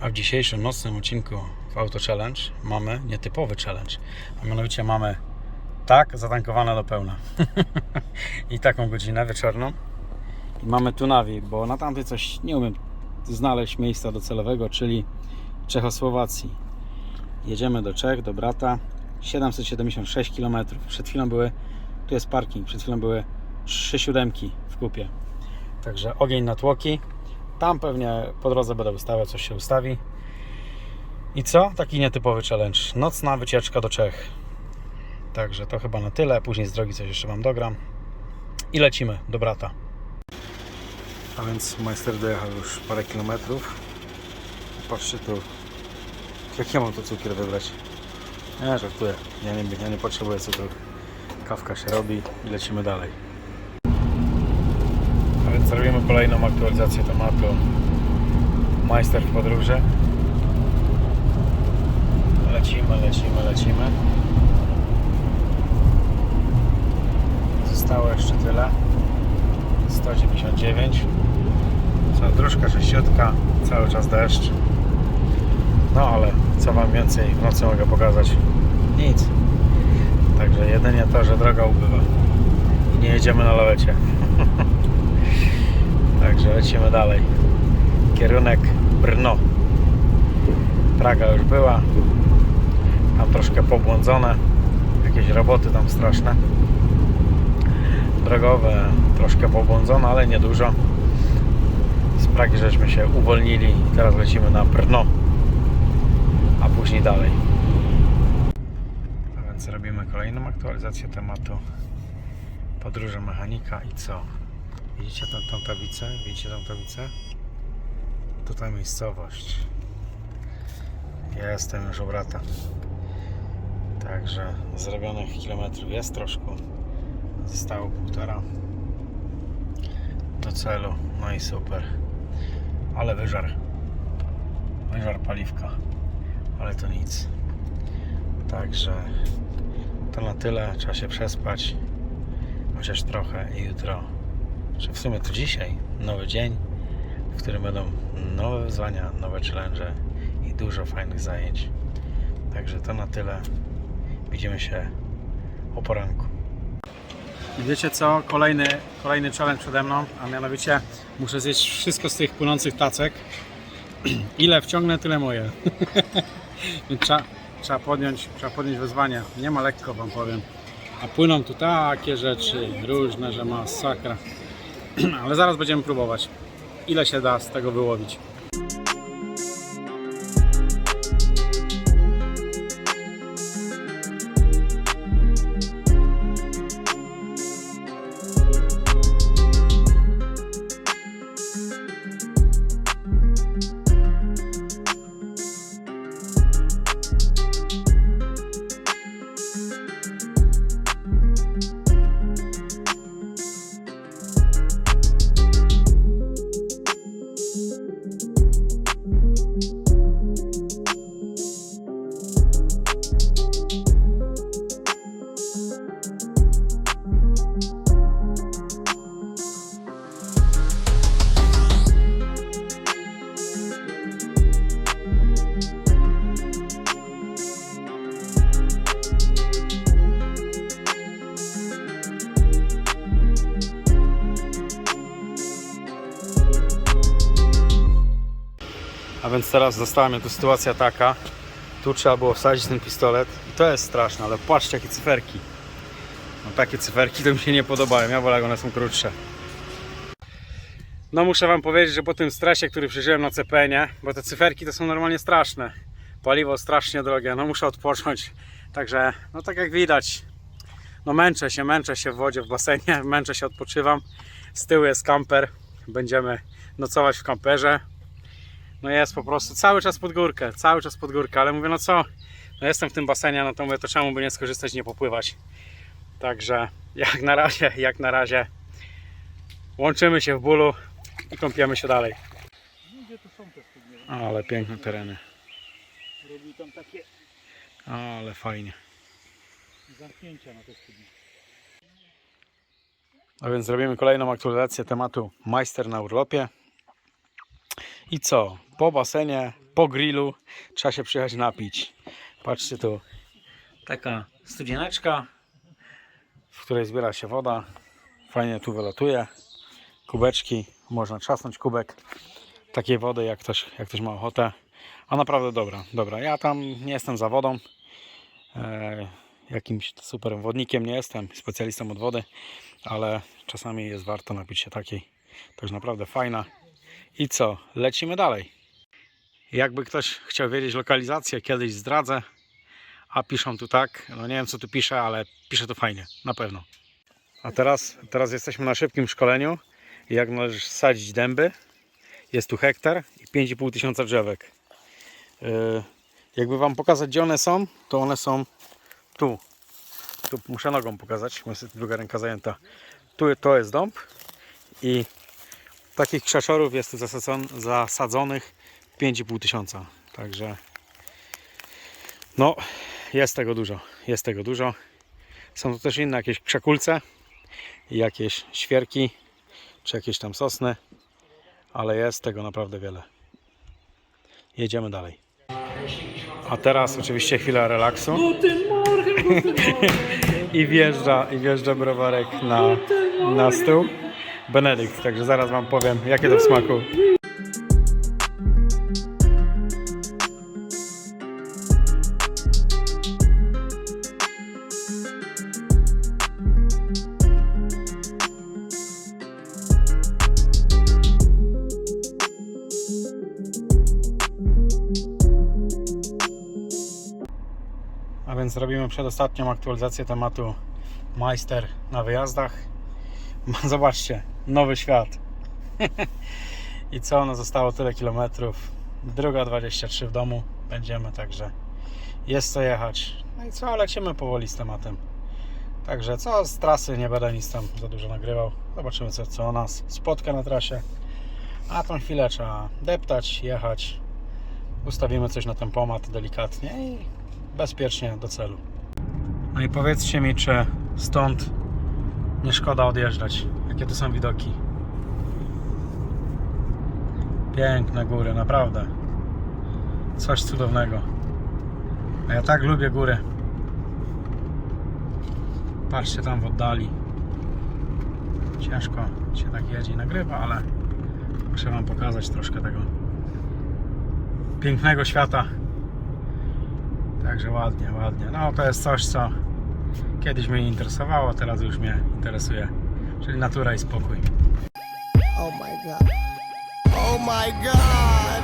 A w dzisiejszym nocnym odcinku w Auto Challenge mamy nietypowy challenge. A mianowicie mamy tak zatankowane do pełna. I taką godzinę wieczorną. I mamy tu nawi, bo na tamtej coś nie umiem znaleźć miejsca docelowego, czyli Czechosłowacji. Jedziemy do Czech, do brata. 776 km. Przed chwilą były, tu jest parking, przed chwilą były trzy siódemki w kupie. Także ogień na tłoki. Tam pewnie po drodze będę ustawiał, coś się ustawi. I co? Taki nietypowy challenge. Nocna wycieczka do Czech. Także to chyba na tyle. Później z drogi coś jeszcze Wam dogram. I lecimy do brata. A więc majster dojechał już parę kilometrów. Patrzcie tu. Jak ja mam tu cukier wybrać? Nie, żartuję. Ja nie, ja nie potrzebuję cukru. Kawka się robi i lecimy dalej. A więc robimy kolejną aktualizację tematu Majster w podróży. Lecimy, lecimy, lecimy. Zostało jeszcze tyle. 199. Cała dróżka sześciotka, cały czas deszcz. No ale co Wam więcej w nocy mogę pokazać? Nic. Także jedynie to, że droga ubywa. I nie jedziemy na lawecie. Także lecimy dalej. Kierunek Brno. Praga już była. Tam troszkę pobłądzone. Jakieś roboty tam straszne. Drogowe troszkę pobłądzone, ale nie dużo. Z Pragi żeśmy się uwolnili teraz lecimy na Brno. A później dalej. A więc robimy kolejną aktualizację tematu podróży mechanika i co? Widzicie tą, tą tablicę? Widzicie tą tablicę? Tutaj miejscowość. Ja jestem już u brata. Także zrobionych kilometrów jest troszkę. Zostało półtora do celu. No i super. Ale wyżar. Wyżar paliwka. Ale to nic. Także to na tyle. Trzeba się przespać. Chociaż trochę i jutro czy w sumie to dzisiaj nowy dzień, w którym będą nowe wyzwania, nowe challenge i dużo fajnych zajęć. Także to na tyle. Widzimy się o poranku. I wiecie co? Kolejny, kolejny challenge przede mną, a mianowicie muszę zjeść wszystko z tych płynących tacek. Ile wciągnę, tyle moje. Trzeba, trzeba, podjąć, trzeba podjąć wyzwanie. Nie ma lekko, wam powiem. A płyną tu takie rzeczy różne, że masakra. Ale zaraz będziemy próbować, ile się da z tego wyłowić. Więc teraz została mnie tu sytuacja taka. Tu trzeba było wsadzić ten pistolet. I to jest straszne, ale patrzcie jakie cyferki. No takie cyferki to mi się nie podobają. Ja wolę jak one są krótsze. No muszę wam powiedzieć, że po tym stresie, który przeżyłem na CPN-ie, bo te cyferki to są normalnie straszne. Paliwo strasznie drogie, no muszę odpocząć. Także, no tak jak widać, no męczę się, męczę się w wodzie, w basenie, męczę się, odpoczywam. Z tyłu jest kamper, będziemy nocować w kamperze. No jest po prostu cały czas pod górkę, cały czas pod górkę, ale mówię, no co, no jestem w tym basenie, no to mówię, to czemu by nie skorzystać, nie popływać. Także jak na razie, jak na razie łączymy się w bólu i kąpiemy się dalej. Gdzie to są te studnie? Ale piękne tereny, Robił tam takie ale fajnie. zamknięcia na te studnie. A więc zrobimy kolejną aktualizację tematu Majster na urlopie. I co? Po basenie po grillu trzeba się przyjechać napić. Patrzcie tu, taka studzieneczka, w której zbiera się woda. Fajnie tu wylatuje. Kubeczki, można trzasnąć kubek takiej wody, jak ktoś, jak ktoś ma ochotę. A naprawdę dobra, dobra. Ja tam nie jestem za wodą. E, jakimś super wodnikiem nie jestem, specjalistą od wody, ale czasami jest warto napić się takiej. To naprawdę fajna. I co? Lecimy dalej. Jakby ktoś chciał wiedzieć lokalizację, kiedyś zdradzę. A piszą tu tak, no nie wiem co tu pisze, ale pisze to fajnie, na pewno. A teraz, teraz jesteśmy na szybkim szkoleniu. Jak należy sadzić dęby. Jest tu hektar i 5,5 tysiąca drzewek. Yy, jakby Wam pokazać, gdzie one są, to one są tu. Tu muszę nogą pokazać, bo jest druga ręka zajęta. Tu to jest dąb i takich krzeszorów jest tu zasadzon- zasadzonych 5,5 tysiąca. Także no, jest tego dużo. Jest tego dużo. Są tu też inne jakieś krzakulce jakieś świerki, czy jakieś tam sosny, ale jest tego naprawdę wiele. Jedziemy dalej. A teraz oczywiście chwila relaksu. I wjeżdża, i wjeżdża browarek na, na stół. Benedykt, także zaraz Wam powiem, jakie to w smaku. A więc robimy przedostatnią aktualizację tematu Majster na wyjazdach. Zobaczcie, nowy świat. I co, no zostało tyle kilometrów. Druga 23 w domu będziemy, także jest co jechać. No i co, lecimy powoli z tematem. Także co z trasy, nie będę nic tam za dużo nagrywał. Zobaczymy co, co nas spotka na trasie. A tą chwilę trzeba deptać, jechać. Ustawimy coś na tempomat delikatnie i bezpiecznie do celu. No i powiedzcie mi, czy stąd nie szkoda odjeżdżać. Jakie tu są widoki. Piękne góry, naprawdę. Coś cudownego. A ja tak lubię góry. Patrzcie tam w oddali. Ciężko się tak jedzie i nagrywa, ale muszę Wam pokazać troszkę tego pięknego świata. Także ładnie, ładnie. No to jest coś, co kiedyś mnie nie interesowało, teraz już mnie interesuje. Czyli natura i spokój. Oh my god. Oh my god.